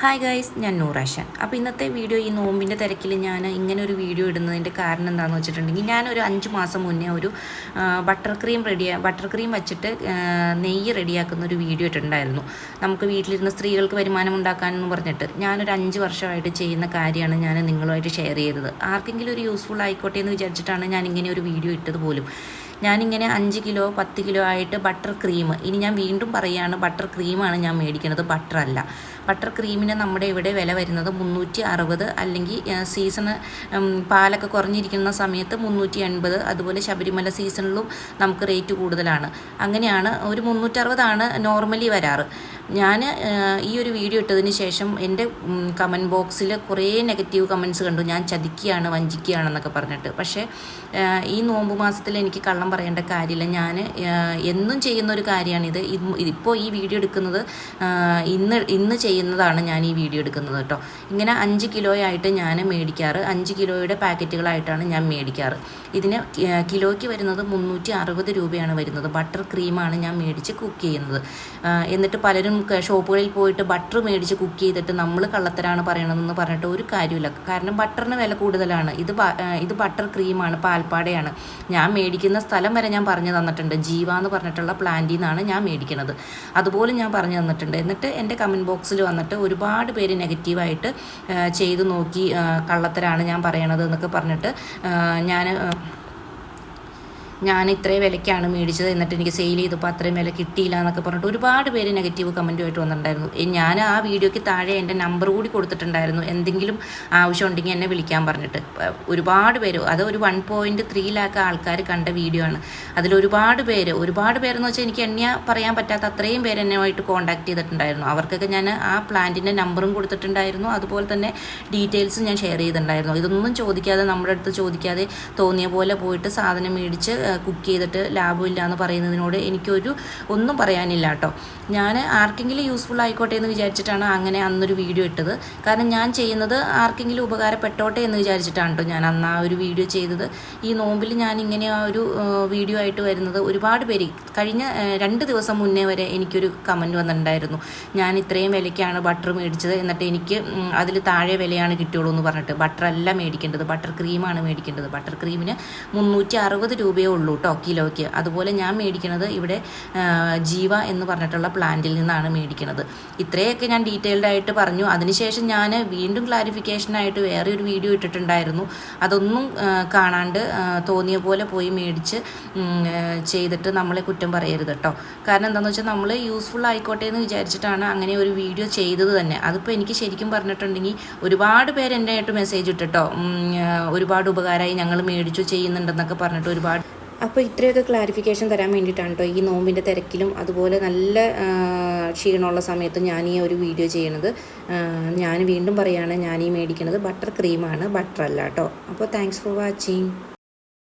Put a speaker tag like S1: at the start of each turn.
S1: Hi guys ഞാൻ നൂറാഷൻ അപ്പോൾ ഇന്നത്തെ വീഡിയോ ഈ നോമ്പിന്റെ തിരക്കിൽ ഞാൻ ഇങ്ങനെ ഒരു വീഡിയോ ഇടുന്നതിന്റെ കാരണം എന്താണെന്ന് വെച്ചിട്ടുണ്ടെങ്കിൽ ഞാനൊരു അഞ്ച് മാസം മുന്നേ ഒരു butter cream ready butter cream വെച്ചിട്ട് നെയ്യ് റെഡിയാക്കുന്ന ഒരു വീഡിയോ ഇട്ടിട്ടുണ്ടായിരുന്നു. നമുക്ക് വീട്ടിലിരുന്ന സ്ത്രീകൾക്ക് വരുമാനം ഉണ്ടാക്കാനെന്ന് പറഞ്ഞിട്ട് ഞാനൊരു അഞ്ച് വർഷമായിട്ട് ചെയ്യുന്ന കാര്യമാണ് ഞാൻ നിങ്ങളുമായിട്ട് ഷെയർ ചെയ്തത്. ആർക്കെങ്കിലും ഒരു യൂസ്ഫുൾ ആയിക്കോട്ടെ എന്ന് വിചാരിച്ചിട്ടാണ് ഞാൻ ഇങ്ങനെ ഒരു വീഡിയോ ഇട്ടത് പോലും. ഞാനിങ്ങനെ അഞ്ച് കിലോ പത്ത് കിലോ ആയിട്ട് ബട്ടർ ക്രീം ഇനി ഞാൻ വീണ്ടും പറയുകയാണ് ബട്ടർ ക്രീമാണ് ഞാൻ മേടിക്കുന്നത് ബട്ടർ അല്ല. ബട്ടർ ക്രീമിന് നമ്മുടെ ഇവിടെ വില വരുന്നത് മുന്നൂറ്റി അറുപത് അല്ലെങ്കിൽ സീസണ് പാലൊക്കെ കുറഞ്ഞിരിക്കുന്ന സമയത്ത് മുന്നൂറ്റി എൺപത്. അതുപോലെ ശബരിമല സീസണിലും നമുക്ക് റേറ്റ് കൂടുതലാണ്. അങ്ങനെയാണ് ഒരു മുന്നൂറ്ററുപതാണ് നോർമലി വരാറ്. ഞാൻ ഈ ഒരു വീഡിയോ ഇട്ടതിന് ശേഷം എന്റെ കമന്റ് ബോക്സിൽ കുറേ നെഗറ്റീവ് കമന്റ്സ് കണ്ടു. ഞാൻ ചതിക്കുകയാണ് വഞ്ചിക്കുകയാണെന്നൊക്കെ പറഞ്ഞിട്ട്. പക്ഷേ ഈ നോമ്പ് മാസത്തിൽ എനിക്ക് കള്ളം പറയേണ്ട കാര്യമില്ല. ഞാൻ എന്നും ചെയ്യുന്ന ഒരു കാര്യമാണിത് ഇപ്പോൾ ഈ വീഡിയോ എടുക്കുന്നത് ഇന്ന് ഇന്ന് ചെയ്യുന്നതാണ് ഞാൻ ഈ വീഡിയോ എടുക്കുന്നത് കേട്ടോ. ഇങ്ങനെ അഞ്ച് കിലോയായിട്ട് ഞാൻ മേടിക്കാറ്. അഞ്ച് കിലോയുടെ പാക്കറ്റുകളായിട്ടാണ് ഞാൻ മേടിക്കാറ്. ഇതിന് കിലോയ്ക്ക് വരുന്നത് മുന്നൂറ്റി അറുപത് രൂപയാണ് വരുന്നത്. ബട്ടർ ക്രീമാണ് ഞാൻ മേടിച്ച് കുക്ക് ചെയ്യുന്നത്. എന്നിട്ട് പലരും ഷോപ്പുകളിൽ പോയിട്ട് ബട്ടർ മേടിച്ച് കുക്ക് ചെയ്തിട്ട് നമ്മൾ കള്ളത്തരാണ് പറയണതെന്ന് പറഞ്ഞിട്ട് ഒരു കാര്യമില്ല കാരണം ബട്ടറിന് വില കൂടുതലാണ്. ഇത് ഇത് ബട്ടർ ക്രീമാണ് പാൽപ്പാടയാണ്. ഞാൻ മേടിക്കുന്ന സ്ഥലം വരെ ഞാൻ പറഞ്ഞു തന്നിട്ടുണ്ട്. ജീവ എന്ന് പറഞ്ഞിട്ടുള്ള പ്ലാന്റിൽ നിന്നാണ് ഞാൻ മേടിക്കുന്നത് അതുപോലെ ഞാൻ പറഞ്ഞു തന്നിട്ടുണ്ട്. എന്നിട്ട് എന്റെ കമന്റ് ബോക്സിൽ വന്നിട്ട് ഒരുപാട് പേര് നെഗറ്റീവായിട്ട് ചെയ്തു നോക്കി കള്ളത്തരാണ് ഞാൻ പറയണത് എന്നൊക്കെ പറഞ്ഞിട്ട് ഞാൻ ഞാൻ ഇത്രയും വിലയ്ക്കാണ് മേടിച്ചത് എന്നിട്ട് എനിക്ക് സെയിൽ ചെയ്തപ്പോൾ അത്രയും വില കിട്ടിയില്ല എന്നൊക്കെ പറഞ്ഞിട്ട് ഒരുപാട് പേര് നെഗറ്റീവ് കമന്റുമായിട്ട് വന്നിട്ടുണ്ടായിരുന്നു. ഞാൻ ആ വീഡിയോയ്ക്ക് താഴെ എന്റെ നമ്പർ കൂടി കൊടുത്തിട്ടുണ്ടായിരുന്നു. എന്തെങ്കിലും ആവശ്യം ഉണ്ടെങ്കിൽ എന്നെ വിളിക്കാൻ പറഞ്ഞിട്ട്. ഒരുപാട് പേര് അത് ഒരു വൺ പോയിന്റ് ത്രീ ലാക്ക് ആൾക്കാർ കണ്ട വീഡിയോ ആണ്. അതിൽ ഒരുപാട് പേര് ഒരുപാട് പേരെന്ന് വെച്ചാൽ എനിക്ക് എന്നെ പറയാൻ പറ്റാത്ത അത്രയും പേര് എന്നുമായിട്ട് കോൺടാക്ട് ചെയ്തിട്ടുണ്ടായിരുന്നു. അവർക്കൊക്കെ ഞാൻ ആ പ്ലാന്റിന്റെ നമ്പറും കൊടുത്തിട്ടുണ്ടായിരുന്നു. അതുപോലെ തന്നെ ഡീറ്റെയിൽസും ഞാൻ ഷെയർ ചെയ്തിട്ടുണ്ടായിരുന്നു. ഇതൊന്നും ചോദിക്കാതെ നമ്മുടെ അടുത്ത് ചോദിക്കാതെ തോന്നിയ പോലെ പോയിട്ട് സാധനം മേടിച്ച് കുക്ക് ചെയ്തിട്ട് ലാഭമില്ല എന്ന് പറയുന്നതിനോട് എനിക്കൊരു ഒന്നും പറയാനില്ല കേട്ടോ. ഞാൻ ആർക്കെങ്കിലും യൂസ്ഫുൾ ആയിക്കോട്ടെ എന്ന് വിചാരിച്ചിട്ടാണ് അങ്ങനെ അന്നൊരു വീഡിയോ ഇട്ടത്. കാരണം ഞാൻ ചെയ്യുന്നത് ആർക്കെങ്കിലും ഉപകാരപ്പെട്ടോട്ടെ എന്ന് വിചാരിച്ചിട്ടാണ് കേട്ടോ ഞാൻ അന്ന് ആ ഒരു വീഡിയോ ചെയ്തത്. ഈ നോമ്പിൽ ഞാൻ ഇങ്ങനെ ആ ഒരു വീഡിയോ ആയിട്ട് വരുന്നത് ഒരുപാട് പേര് കഴിഞ്ഞ രണ്ട് ദിവസം മുന്നേ വരെ എനിക്കൊരു കമന്റ് വന്നിട്ടുണ്ടായിരുന്നു. ഞാൻ ഇത്രയും വിലയ്ക്കാണ് ബട്ടർ മേടിച്ചത് എന്നിട്ട് എനിക്ക് അതിൽ താഴെ വിലയാണ് കിട്ടുള്ളൂ എന്ന് പറഞ്ഞിട്ട്. ബട്ടർ അല്ല മേടിക്കേണ്ടത്. ബട്ടർ ക്രീമാണ് മേടിക്കേണ്ടത്. ബട്ടർ ക്രീമിന് മുന്നൂറ്റി അറുപത് രൂപയേ ഉള്ളൂ കേട്ടോ കിലോയ്ക്ക്. അതുപോലെ ഞാൻ മേടിക്കുന്നത് ഇവിടെ ജീവ എന്ന് പറഞ്ഞിട്ടുള്ള പ്ലാന്റിൽ നിന്നാണ് മേടിക്കുന്നത് ഇത്രയൊക്കെ ഞാൻ ഡീറ്റെയിൽഡ് ആയിട്ട് പറഞ്ഞു. അതിനുശേഷം ഞാൻ വീണ്ടും ക്ലാരിഫിക്കേഷനായിട്ട് വേറെ ഒരു വീഡിയോ ഇട്ടിട്ടുണ്ടായിരുന്നു. അതൊന്നും കാണാണ്ട് തോന്നിയ പോലെ പോയി മേടിച്ച് ചെയ്തിട്ട് നമ്മളെ കുറ്റം പറയരുത് കേട്ടോ കാരണം എന്താണെന്ന് വെച്ചാൽ നമ്മൾ യൂസ്ഫുൾ ആയിക്കോട്ടെ എന്ന് വിചാരിച്ചിട്ടാണ് അങ്ങനെ ഒരു വീഡിയോ ചെയ്തത് തന്നെ. അതിപ്പോൾ എനിക്ക് ശരിക്കും പറഞ്ഞിട്ടുണ്ടെങ്കിൽ ഒരുപാട് പേര് എന്റെ ആയിട്ട് മെസ്സേജ് ഇട്ടിട്ടോ. ഒരുപാട് ഉപകാരമായി ഞങ്ങൾ മേടിച്ചു ചെയ്യുന്നുണ്ടെന്നൊക്കെ പറഞ്ഞിട്ട് ഒരുപാട് അപ്പോൾ ഇത്രയൊക്കെ ക്ലാരിഫിക്കേഷൻ തരാൻ വേണ്ടിയിട്ടാണ് കേട്ടോ ഈ നോമ്പിന്റെ തിരക്കിലും അതുപോലെ നല്ല ക്ഷീണമുള്ള സമയത്ത് ഞാൻ ഈ ഒരു വീഡിയോ ചെയ്യണത്. ഞാൻ വീണ്ടും പറയുകയാണ് ഞാൻ ഈ മേടിക്കുന്നത് ബട്ടർ ക്രീമാണ് ബട്ടർ അല്ല കേട്ടോ അപ്പോൾ താങ്ക്സ് ഫോർ വാച്ചിങ്